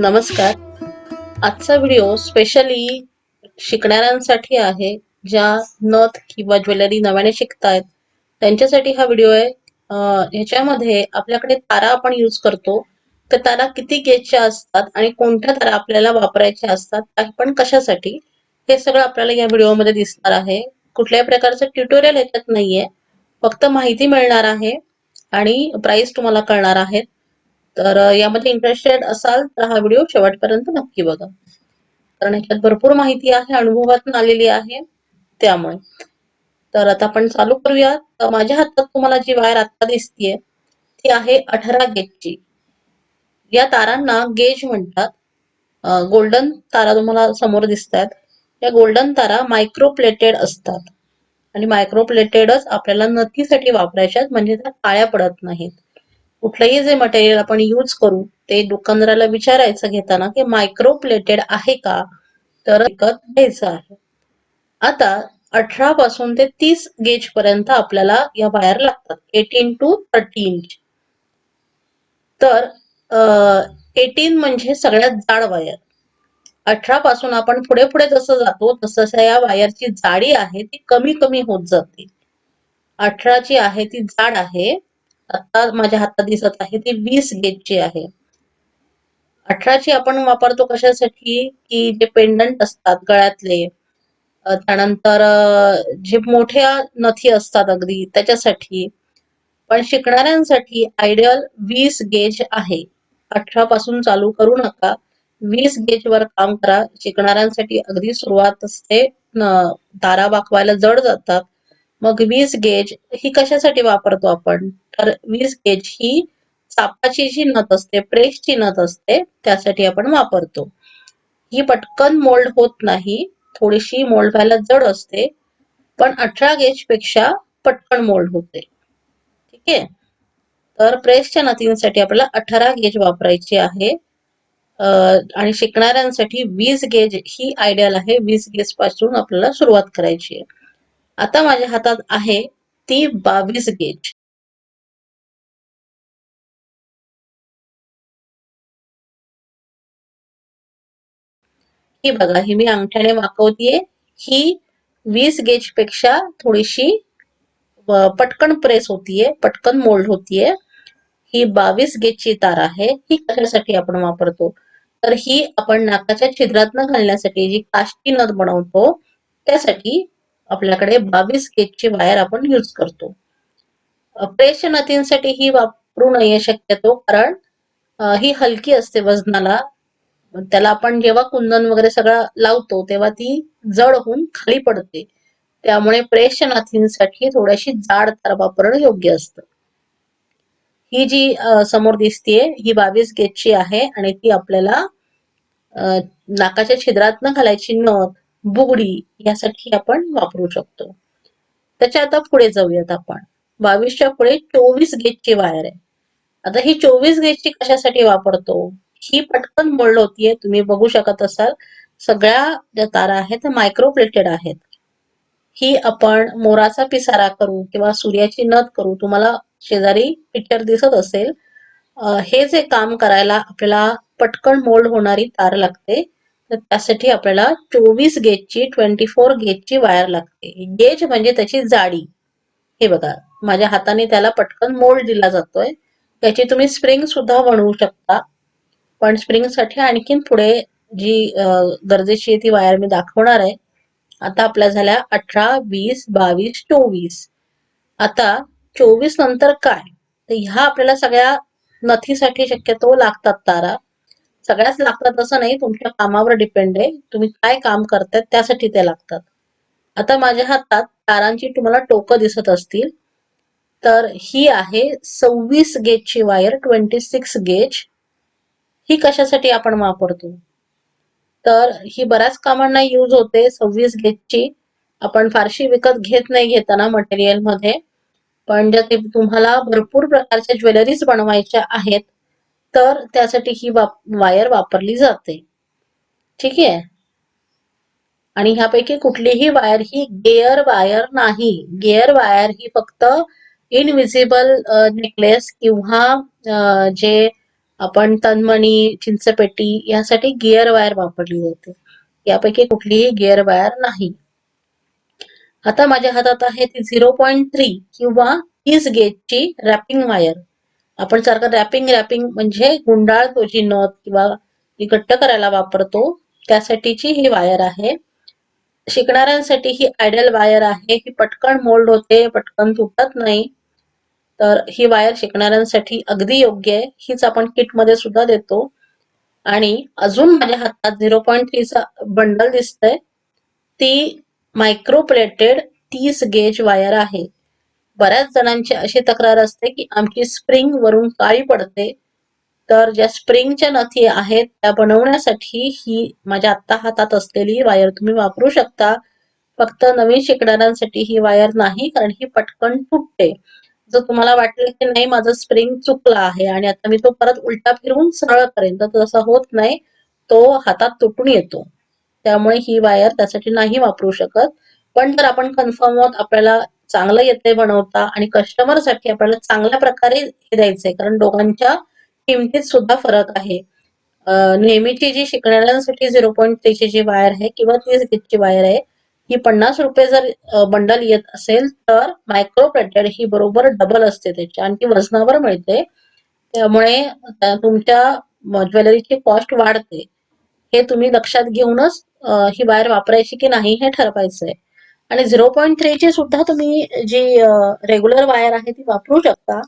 नमस्कार. आजचा video specially शिकणाऱ्यांसाठी आहे ज्या नथ किंवा ज्वेलरी नव्याने शिकतायत. त्यांच्यासाठी हा व्हिडिओ आहे. ह्याच्यामध्ये आपल्याकडे तारा आपण यूज करतो. तर तारा किती गेजच्या असतात आणि कोणत्या तारा आपल्याला वापरायच्या असतात पण कशासाठी हे सगळं आपल्याला या व्हिडिओमध्ये दिसणार आहे. कुठल्याही प्रकारचं ट्युटोरियल याच्यात नाहीये. फक्त माहिती मिळणार आहे आणि प्राइस तुम्हाला कळणार आहेत. तर यामध्ये इंटरेस्टेड असाल तर हा व्हिडिओ शेवटपर्यंत नक्की बघा. कारण याच्यात भरपूर माहिती आहे अनुभवातून आलेली आहे त्यामुळे. तर आता आपण चालू करूया. तर माझ्या हातात तुम्हाला जी वायर आता दिसतीये ती आहे अठरा गेजची या तारांना गेज म्हणतात. गोल्डन तारा तुम्हाला समोर दिसतात या गोल्डन तारा मायक्रोप्लेटेड असतात. आणि मायक्रोप्लेटेडच आपल्याला नथीसाठी वापरायच्या आहेत, म्हणजे त्या काळ्या पडत नाहीत. कुठलंही जे मटेरियल आपण यूज करू ते दुकानदाराला विचारायचं घेताना की मायक्रो प्लेटेड आहे का? तर विकत घ्यायचं आहे. आता अठरा पासून ते तीस गेज पर्यंत आपल्याला या वायर लागतात एटीन टू थर्टी इंच तर एटीन म्हणजे सगळ्यात जाड वायर अठरा पासून आपण पुढे पुढे जसं जातो तसं तसं या वायरची जाडी आहे ती कमी कमी होत जाते. अठराची आहे ती जाड आहे आता माझ्या हातात दिसत आहे ती वीस गेजची आहे. अठराची आपण वापरतो कशासाठी? की जे पेंडंट असतात गळ्यातले त्यानंतर जे मोठ्या नथी असतात अगदी त्याच्यासाठी. पण शिकणाऱ्यांसाठी आयडियल वीस गेज आहे. अठरा पासून चालू करू नका. वीस गेज वर काम करा. शिकणाऱ्यांसाठी अगदी सुरुवात असते. दारा वाकवायला जड जातात. मग वीज गेज ही कशासाठी वापरतो आपण? तर वीज गेज ही चापाची जी नथ असते प्रेसची नथ असते त्यासाठी आपण वापरतो. ही पटकन मोल्ड होत नाही थोडीशी मोल्ड व्हायला जड असते पण अठरा गेजपेक्षा पटकन मोल्ड होते. ठीक आहे? तर प्रेसच्या नथींसाठी आपल्याला अठरा गेज वापरायची आहे. आणि शिकणाऱ्यांसाठी वीज गेज ही आयडियल आहे. वीज गेजपासून आपल्याला सुरुवात करायची आहे. आता माझ्या हातात आहे ती बावीस गेज ही बघा ही मी अंगठ्याने वाकवतीये. ही वीस गेजपेक्षा थोडीशी पटकन प्रेस होतीये पटकन मोल्ड होतीये. ही बावीस गेजची तार आहे ही कशासाठी आपण वापरतो? तर ही आपण नाकाच्या छिद्रातनं घालण्यासाठी जी काष्टी नथ बनवतो त्यासाठी आपल्याकडे बावीस गेजची वायर आपण यूज करतो. अ, प्रेसच्या नथींसाठी ही वापरू नये शक्यतो कारण ही हलकी असते वजनाला. त्याला आपण जेव्हा कुंदन वगैरे सगळं लावतो तेव्हा ती जड होऊन खाली पडते. त्यामुळे प्रेश नाथींसाठी थोडीशी जाड तार वापरणं योग्य असतं. ही जी समोर दिसतीये ही बावीस गेजची आहे आणि ती आपल्याला अ, नाकाच्या छिद्रातनं घालायची नथ बुगडी यासाठी आपण वापरू शकतो. त्याच्या आता पुढे जाऊयात आपण. बावीसच्या पुढे चोवीस गेजची वायर आहे. आता ही चोवीस गेजची कशासाठी वापरतो? ही पटकन मोल्ड होतीये. तुम्ही बघू शकत असाल. सगळ्या ज्या तारा आहेत त्या आहेत. ही आपण मोराचा पिसारा करू किंवा सूर्याची नथ करू तुम्हाला शेजारी पिक्चर दिसत असेल. हे जे काम करायला आपल्याला पटकन मोल्ड होणारी तार लागते. तर त्यासाठी आपल्याला चोवीस गेजची ट्वेंटी फोर गेजची वायर लागते. गेज म्हणजे त्याची जाडी. हे बघा माझ्या हाताने त्याला पटकन मोल्ड दिला जातोय. त्याची तुम्ही स्प्रिंग सुद्धा बनवू शकता. पण स्प्रिंगसाठी आणखीन पुढे जी गरजेची आहे ती वायर मी दाखवणार आहे. आता आपल्या झाल्या अठरा वीस बावीस चोवीस. आता चोवीस नंतर काय? तर ह्या आपल्याला सगळ्या नथीसाठी शक्यतो लागतात तारा. सगळ्याच लागतात असं नाही तुमच्या कामावर डिपेंड आहे. तुम्ही काय काम करतात त्यासाठी ते लागतात. आता माझ्या हातात तारांची तुम्हाला टोकं दिसत असतील. तर ही आहे सव्वीस गेजची वायर ट्वेंटी सिक्स गेज. ही कशासाठी आपण वापरतो? तर ही बऱ्याच कामांना यूज होते. सव्वीस गेजची. आपण फारशी विकत घेत नाही घेताना मटेरियलमध्ये. पण जर ते तुम्हाला भरपूर प्रकारच्या ज्वेलरीज बनवायच्या आहेत तर त्यासाठी ही वायर वापरली जाते. ठीक? आहे आणि ह्यापैकी कुठलीही वायर ही गेअर वायर नाही. गेअर वायर ही फक्त इनविजिबल नेकलेस किंवा जे आपण तन्मणी चिंचपेटी यासाठी गिअर वायर वापरली जाते. यापैकी कुठलीही गिअर वायर नाही. आता माझ्या हातात आहे ती झिरो पॉईंट थ्री किंवा तीस गेजची रॅपिंग वायर आपण सारखं रॅपिंग रॅपिंग म्हणजे गुंडाळतो जी नथ किंवा ती घट्ट करायला वापरतो. त्यासाठीची ही वायर आहे. शिकणाऱ्यांसाठी ही आयडियल वायर आहे. ही पटकन मोल्ड होते पटकन तुटत नाही. तर ही वायर शिकणाऱ्यांसाठी अगदी योग्य आहे. हीच आपण किटमध्ये सुद्धा देतो. आणि अजून माझ्या हातात झिरो पॉईंट थ्रीचा बंडल दिसतंय. ती मायक्रोप्लेटेड तीस गेज वायर आहे. बऱ्याच जणांची अशी तक्रार असते की आमची स्प्रिंग वरून काळी पडते. तर ज्या स्प्रिंगच्या नथी आहेत त्या बनवण्यासाठी ही माझ्या आत्ता हातात असलेली वायर तुम्ही वापरू शकता. फक्त नवीन शिकणाऱ्यांसाठी ही वायर नाही कारण ही पटकन तुटते जर तुम्हाला वाटलं की नाही माझं स्प्रिंग चुकला आहे आणि आता मी तो परत उलटा फिरवून सरळ करेन तर तसा होत नाही. तो हातात तुटून येतो. त्यामुळे ही वायर त्यासाठी नाही वापरू शकत. पण जर आपण कन्फर्म होत आपल्याला चांगलं येते बनवता आणि कस्टमरसाठी आपल्याला चांगल्या प्रकारे हे द्यायचंय. कारण दोघांच्या किमतीत सुद्धा फरक आहे. नेहमीची जी शिकणाऱ्यांसाठी झिरो पॉईंट थ्रीची जी वायर आहे किंवा तीस गीतची वायर आहे ही पन्नास रुपये जर बंडल येत असेल तर मायक्रो प्लेटेड ही बरोबर डबल असते त्याची. आणि ती वजनावर मिळते. त्यामुळे तुमच्या ज्वेलरीची कॉस्ट वाढते. हे तुम्ही लक्षात घेऊनच ही वायर वापरायची की नाही हे ठरवायचंय. आणि झिरो पॉईंट थ्रीची सुद्धा तुम्ही जी रेग्युलर वायर आहे ती वापरू शकता.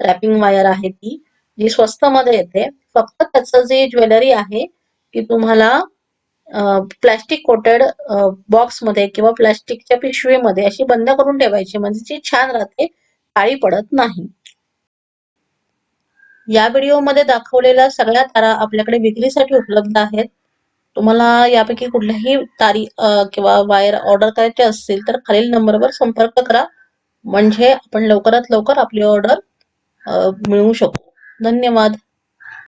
रॅपिंग वायर आहे ती जी स्वस्त मध्ये येते. फक्त त्याचं जे ज्वेलरी आहे ती तुम्हाला प्लॅस्टिक कोटेड बॉक्समध्ये किंवा प्लॅस्टिकच्या पिशवीमध्ये अशी बंद करून ठेवायची. म्हणजे ती छान राहते काळी पडत नाही. या व्हिडिओमध्ये दाखवलेल्या सगळ्या तारा आपल्याकडे विक्रीसाठी उपलब्ध आहेत. तुम्हाला यापैकी कुठल्याही तारी किंवा वायर ऑर्डर करायचे असतील तर खालील नंबरवर संपर्क करा. म्हणजे आपण लवकरात लवकर आपली ऑर्डर मिळवू शकू. धन्यवाद.